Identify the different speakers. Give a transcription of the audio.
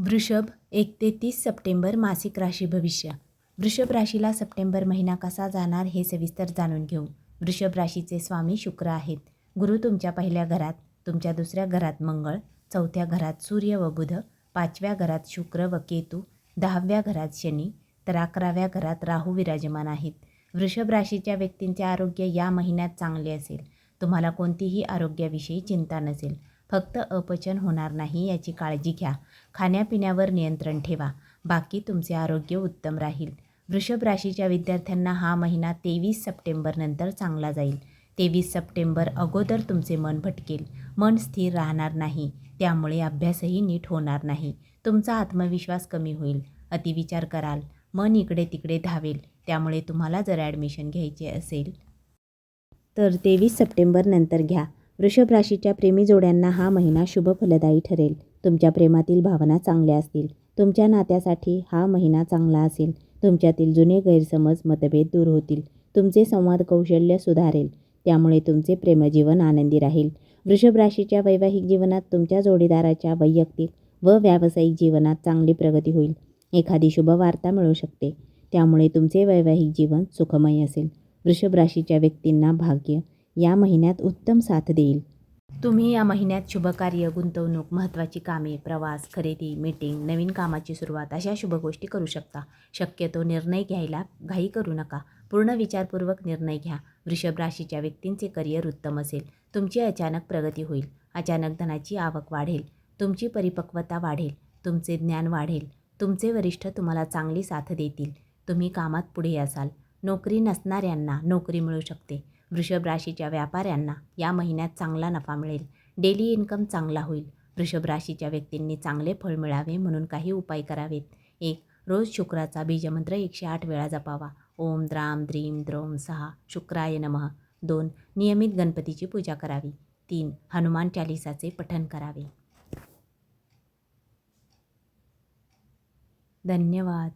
Speaker 1: वृषभ एक ते तीस सप्टेंबर मासिक राशी भविष्य. वृषभ राशीला सप्टेंबर महिना कसा जाणार हे सविस्तर जाणून घेऊ. वृषभ राशीचे स्वामी शुक्र आहेत. गुरु तुमच्या पहिल्या घरात तुमच्या दुसऱ्या घरात मंगळ चौथ्या घरात सूर्य व बुध पाचव्या घरात शुक्र व केतू दहाव्या घरात शनी तर अकराव्या घरात राहू विराजमान आहेत. वृषभ राशीच्या व्यक्तींचे आरोग्य या महिन्यात चांगले असेल. तुम्हाला कोणतीही आरोग्याविषयी चिंता नसेल. फक्त अपचन होणार नाही याची काळजी घ्या. खाण्यापिण्यावर नियंत्रण ठेवा. बाकी तुमचे आरोग्य उत्तम राहील. वृषभ राशीच्या विद्यार्थ्यांना हा महिना तेवीस सप्टेंबरनंतर चांगला जाईल. तेवीस सप्टेंबर अगोदर तुमचे मन भटकेल. मन स्थिर राहणार नाही. त्यामुळे अभ्यासही नीट होणार नाही. तुमचा आत्मविश्वास कमी होईल. अतिविचार कराल. मन इकडे तिकडे धावेल. त्यामुळे तुम्हाला जर ॲडमिशन घ्यायचे असेल तर तेवीस सप्टेंबरनंतर घ्या. वृषभ राशीच्या प्रेमी जोड्यांना हा महिना शुभ फलदायी ठरेल. तुमच्या प्रेमातील भावना चांगल्या असतील. तुमच्या नात्यासाठी हा महिना चांगला असेल. तुमच्यातील जुने गैरसमज मतभेद दूर होतील. तुमचे संवाद कौशल्य सुधारेल. त्यामुळे तुमचे प्रेमजीवन आनंदी राहील. वृषभ राशीच्या वैवाहिक जीवनात तुमच्या जोडीदाराच्या वैयक्तिक व व्यावसायिक जीवनात चांगली प्रगती होईल. एखादी शुभ वार्ता मिळू शकते. त्यामुळे तुमचे वैवाहिक जीवन सुखमय असेल. वृषभ राशीच्या व्यक्तींना भाग्य या महिन्यात उत्तम साथ देईल. तुम्ही या महिन्यात शुभकार्य गुंतवणूक महत्त्वाची कामे प्रवास खरेदी मीटिंग नवीन कामाची सुरुवात अशा शुभ गोष्टी करू शकता. शक्यतो निर्णय घ्यायला घाई करू नका. पूर्ण विचारपूर्वक निर्णय घ्या. वृषभ राशीच्या व्यक्तींचे करिअर उत्तम असेल. तुमची अचानक प्रगती होईल. अचानक धनाची आवक वाढेल. तुमची परिपक्वता वाढेल. तुमचे ज्ञान वाढेल. तुमचे वरिष्ठ तुम्हाला चांगली साथ देतील. तुम्ही कामात पुढे असाल. नोकरी नसणाऱ्यांना नोकरी मिळू शकते. वृषभ राशीच्या व्यापाऱ्यांना या महिन्यात चांगला नफा मिळेल. डेली इन्कम चांगला होईल. वृषभ राशीच्या व्यक्तींनी चांगले फळ मिळावे म्हणून काही उपाय करावेत. एक रोज शुक्राचा बीजमंत्र एकशे आठ वेळा जपावा. ओम द्राम द्रीम द्रोम सहा शुक्राय नमः. दोन नियमित गणपतीची पूजा करावी. तीन हनुमान चालिसाचे पठण करावे. धन्यवाद.